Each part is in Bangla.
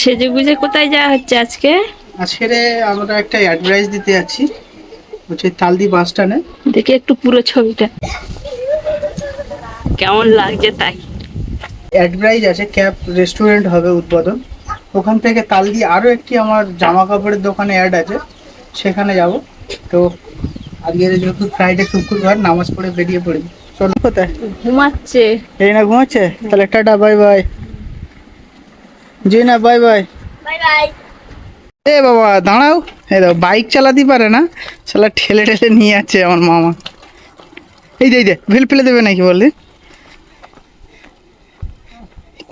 সেজে গুজে কোথায় যাওয়া হচ্ছে আজকে? আজকে রে আমরা একটা অ্যাডভাইস দিতে যাচ্ছি হচ্ছে তালদি বাস স্ট্যান্ডে দেখি একটু পুরো ছবিটা। কেমন লাগছে তাই? অ্যাডভাইস আছে ক্যাব রেস্টুরেন্ট হবে উদ্বোধন। ওখান থেকে তালদি আরও একটি আমার জামা কাপড়ের দোকানে অ্যাড আছে সেখানে যাব। তো আজকের যেহেতু ফ্রাইডে শুক্রবার নামাজ পড়ে বেরিয়ে পড়ি। চলো। কোথায়? ঘুমাচ্ছে। এই না ঘুমাচ্ছে? তাহলে টাটা বাই বাই জি না বাই বাই। Bye bye. এ বাবা দাঁড়াও। এই দেখো বাইক চালাতে পারে না? শালা ঠেলে ঠেলে নিয়ে যাচ্ছে আমার মামা। এই দে এই দে ভেল ফেলে দেবে নাকি বললি?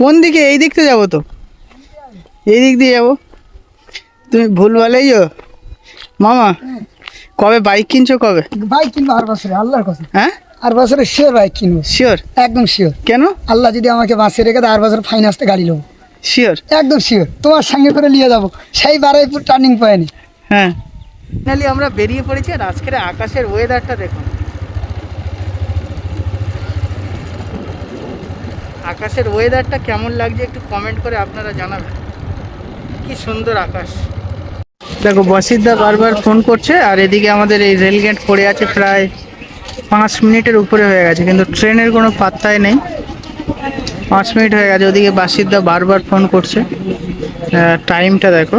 কোন দিকে? এই দিক থেকে যাব তো। এই দিক দিয়ে যাব। তুমি ভুল ভালেই মামা কবে বাইক কিনছো কবে? বাইক কিনবো আর বছরে আল্লাহর কথা হ্যাঁ? আর বছরে শিওর বাইক কিনবো। শিওর? একদম শিওর। কেন? আল্লাহ যদি আমাকে বাঁচিয়ে রেখে দেয় আর বছর ফাইন্যান্সতে গাড়ি নেব। শিওর একদম শিওর তোমার সঙ্গে করে নিয়ে যাব। সেই বারাইপুর টার্নিং পয়েন্টে হ্যাঁ। ফাইনালি আমরা বেরিয়ে পড়েছি আর আজকের আকাশের ওয়েদারটা দেখুন আকাশের ওয়েদারটা কেমন লাগছে একটু কমেন্ট করে আপনারা জানাবেন। কি সুন্দর আকাশ। দেখো বসিরদা বারবার ফোন করছে আর এদিকে আমাদের এই রেলগেট পড়ে আছে প্রায় পাঁচ মিনিটের উপরে হয়ে গেছে কিন্তু ট্রেনের কোনো পাত্তাই নেই। পাঁচ মিনিট হয়ে গেছে, ওদিকে বাসিরদা বারবার ফোন করছে। টাইমটা দেখো।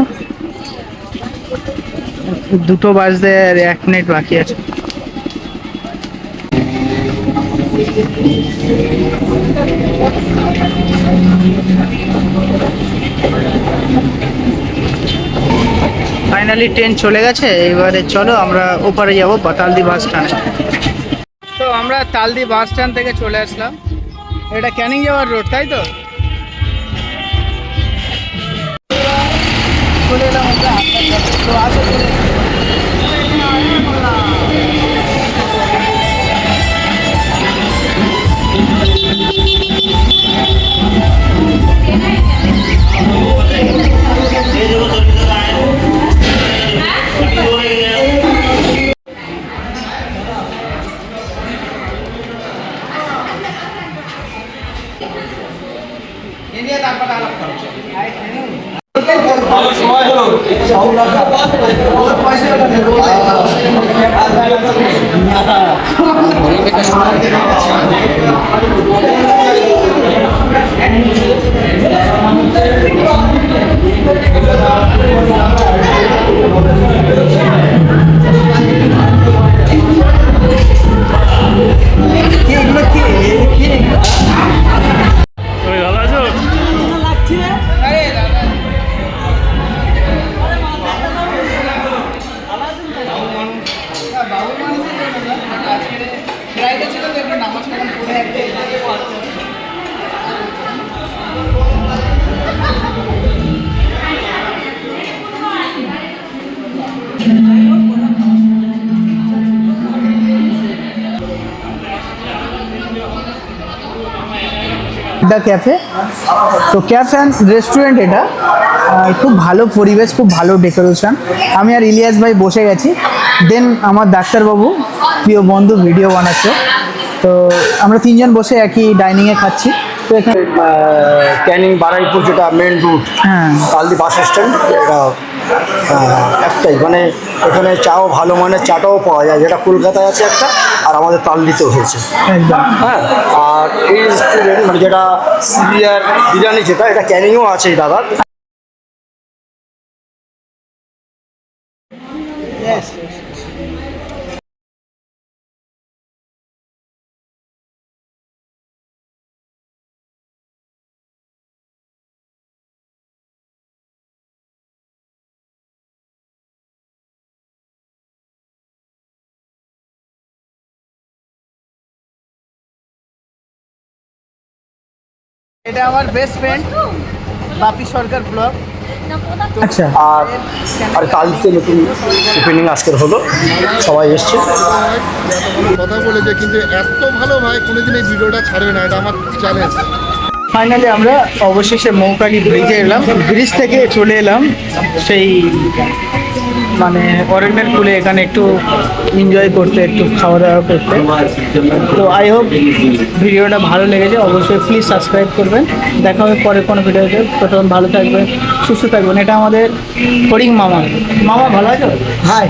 দুটো বাজতে আর এক মিনিট বাকি আছে। ফাইনালি ট্রেন চলে গেছে, এবারে চলো আমরা ওপারে যাব তালদি বাস স্ট্যান্ডে তো আমরা তালদি বাস স্ট্যান্ড থেকে চলে আসলাম। এটা ক্যানিং যাওয়ার রোড তাই তো চলে এলাম আমরা আপনার। তো আসো পরিবেশ দ্য ক্যাফে। তো ক্যাফ অ্যান্ড রেস্টুরেন্ট এটা। খুব ভালো পরিবেশ, খুব ভালো ডেকোরেশন। আমি আর ইলিয়াস ভাই বসে গেছি। দেন আমার ডাক্তারবাবু, প্রিয় বন্ধু, ভিডিও বানাচ্ছে। তো আমরা তিনজন বসে একই ডাইনিংয়ে খাচ্ছি। ক্যানিং বারাইপুর যেটা মেন রুট হ্যাঁ। তালদি বাস স্ট্যান্ড এটা একটাই। মানে এখানে চাও ভালো মানের চাটাও পাওয়া যায় যেটা কলকাতায় আছে একটা আর আমাদের তালদিতেও হয়েছে। হ্যাঁ আর এই রেস্টুরেন্ট মানে যেটা সিরিয়ার বিরিয়ানি যেটা এটা ক্যানিংও আছে এই দাদার। এটা আমার best friend Bapi Sarkar blog আচ্ছা। আর আর কালকে নতুন ওপেনিং আজকের হলো। সবাই এসছে। কথা বলেছে কিন্তু এত ভালো ভাই কোনোদিন এই ভিডিওটা ছাড়বে না এটা আমার চ্যালেঞ্জ ফাইনালি আমরা অবশেষে মৌকালি ব্রিজে এলাম। ব্রিজ থেকে চলে এলাম। সেই মানে অরণ্যের কুলে এখানে একটু এনজয় করতে, একটু খাওয়া দাওয়া করতে। তো আই হোপ ভিডিওটা ভালো লেগেছে। অবশ্যই প্লিজ সাবস্ক্রাইব করবেন। দেখা হবে পরে কোনো ভিডিওতে। প্রথম ভালো থাকবেন, সুস্থ থাকবেন। এটা আমাদের হরিং মামা। মামা, ভালো আছো? হাই